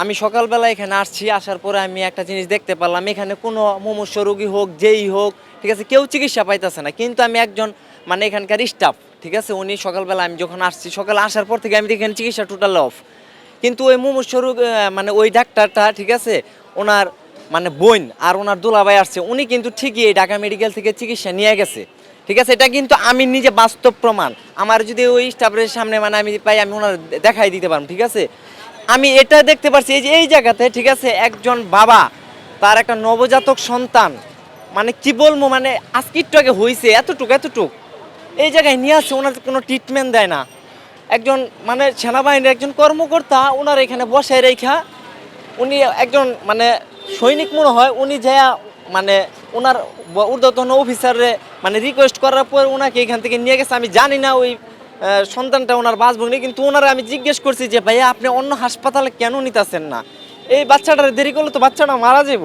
আমি সকালবেলা এখানে আসছি, আসার পরে আমি একটা জিনিস দেখতে পারলাম, এখানে কোনো মুমূর্ষ রোগী হোক, যেই হোক, ঠিক আছে, কেউ চিকিৎসা পাইতেছে না। কিন্তু আমি একজন মানে এখানকার স্টাফ ঠিক আছে, উনি সকালবেলা আমি যখন আসছি, সকালে আসার পর থেকে আমি এখানে চিকিৎসা টোটাল অফ কিন্তু ওই মুমূর্ষ রোগ মানে ওই ডাক্তারটা, ঠিক আছে, ওনার মানে বোন আর ওনার দুলাভাই আসছে, উনি কিন্তু ঠিকই এই ঢাকা মেডিকেল থেকে চিকিৎসা নিয়ে গেছে। ঠিক আছে, এটা কিন্তু আমি নিজে বাস্তব প্রমাণ। আমার যদি ওই স্টাফের সামনে মানে আমি পাই, আমি ওনার দেখাই দিতে পারব, ঠিক আছে? আমি এটা দেখতে পাচ্ছি এই যে এই জায়গাতে, ঠিক আছে, একজন বাবা, তার একটা নবজাতক সন্তান। মানে কি বলব মানে আজকে একটু আগে হয়েছে এতটুক এতটুক। এই জায়গায় নিয়ে আসছে, ওনার কোনো ট্রিটমেন্ট দেয় না। একজন মানে সেনাবাহিনীর একজন কর্মকর্তা, ওনার এখানে বসায় রেখা, উনি একজন মানে সৈনিক মনে হয়, উনি যা মানে ওনার ঊর্ধ্বতন অফিসারে মানে রিকোয়েস্ট করার পর ওনাকে এখান থেকে নিয়ে গেছে, আমি জানি না, ওই সন্তানটা ওনার বাসভগ্নি কিন্তু ওনারা আমি জিজ্ঞেস করছি যে, ভাইয়া, আপনি অন্য হাসপাতালে কেন নিতেছেন না? এই বাচ্চাটার দেরি করলে তো বাচ্চাটা মারা যাব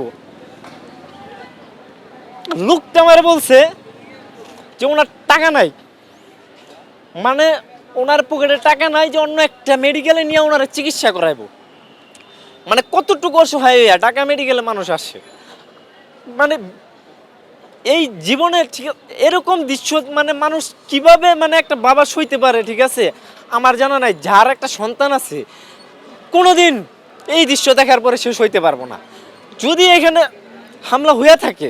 লোকটা আমার বলছে যে, ওনার টাকা নাই। মানে ওনার পকেটে টাকা নাই যে, অন্য একটা মেডিকেলে নিয়ে ওনারা চিকিৎসা করাইবো। মানে কতটুকু অসহায় ঢাকা মেডিকেলে মানুষ আসে? মানে এই জীবনের ঠিক এরকম দৃশ্য মানে মানুষ কীভাবে মানে একটা বাবা সইতে পারে, ঠিক আছে? আমার জানা নাই, যার একটা সন্তান আছে, কোনোদিন এই দৃশ্য দেখার পরে সে সইতে পারব না। যদি এখানে হামলা হয়ে থাকে,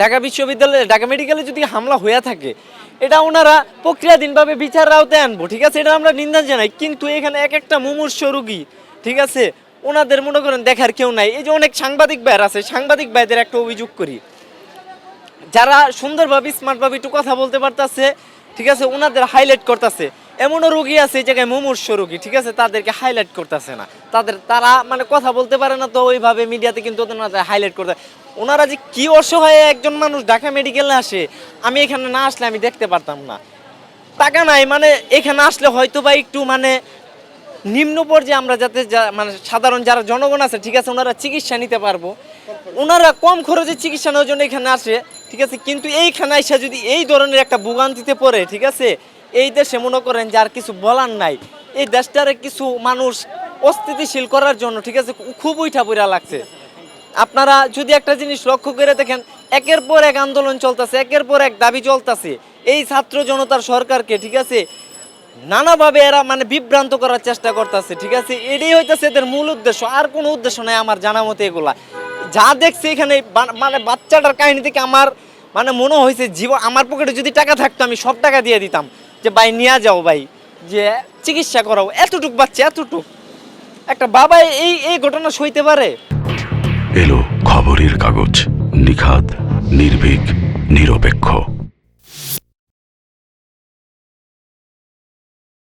ঢাকা বিশ্ববিদ্যালয়ে, ঢাকা মেডিকেলে যদি হামলা হয়ে থাকে, এটা ওনারা প্রক্রিয়াধীনভাবে বিচার আওতায় আনব, ঠিক আছে? এটা আমরা নিন্দা জানাই, কিন্তু এখানে এক একটা মুমূর্ষ রোগী, ঠিক আছে? ওনাদের মনে করেন দেখার কেউ নাই। এই যে অনেক সাংবাদিক ভাইয়ের আছে, সাংবাদিক ভাইদের একটা অভিযোগ করি। যারা সুন্দরভাবে স্মার্টভাবে একটু কথা বলতে পারতাছে, ঠিক আছে ওনাদের হাইলাইট করতেছে। এমনও রোগী আছে এই জায়গায় মুমূর্ষ রোগী, ঠিক আছে, তাদেরকে হাইলাইট করতেছে না। তাদের, তারা মানে কথা বলতে পারে না তো ওইভাবে মিডিয়াতে কিন্তু ওনাদের হাইলাইট করতে ওনারা যে কি অসহায় একজন মানুষ ঢাকা মেডিকেলে আসে, আমি এখানে না আসলে আমি দেখতে পারতাম না। টাকা নাই মানে এখানে আসলে হয়তো বা একটু মানে নিম্ন পর্যায়ে আমরা যাতে মানে সাধারণ যারা জনগণ আছে, ঠিক আছে, ওনারা চিকিৎসা নিতে পারব। ওনারা কম খরচে চিকিৎসা নেওয়ার জন্য এখানে আসে। ঠিক আছে? কিন্তু এইখানে এসে যদি এই ধরনের একটা ভোগান্তিতে পড়ে, ঠিক আছে? এই দেশে মনে করেন যার কিছু বলার নাই। এই দেশটারে কিছু মানুষ অস্থিতিশীল করার জন্য, ঠিক আছে? খুব উঠা পড়া লাগছে। আপনারা যদি একটা জিনিস লক্ষ্য করে দেখেন, একের পর এক আন্দোলন চলতেছে, একের পর এক দাবি চলতেছে। এই ছাত্র জনতার সরকারকে, ঠিক আছে? নানাভাবে এরা মানে বিভ্রান্ত করার চেষ্টা করতেছে, ঠিক আছে? এটাই হইতেছে এদের মূল উদ্দেশ্য। আর কোনো উদ্দেশ্য নাই আমার জানা মতে এগুলা। যা দেখছি এখানে মানে বাচ্চাটার কাহিনী থেকে আমার মানে মনে হয়েছে জীবন আমার পকেটে যদি টাকা থাকতো আমি সব টাকা দিয়ে দিতাম। যে ভাই নিয়ে যাও ভাই, যে চিকিৎসা করাও, এতটুক বাচ্চা, এতটুক। একটা বাবা এই এই ঘটনা সইতে পারে? এলো খবরের কাগজ, নিখাত, নির্ভীক, নিরপেক্ষ।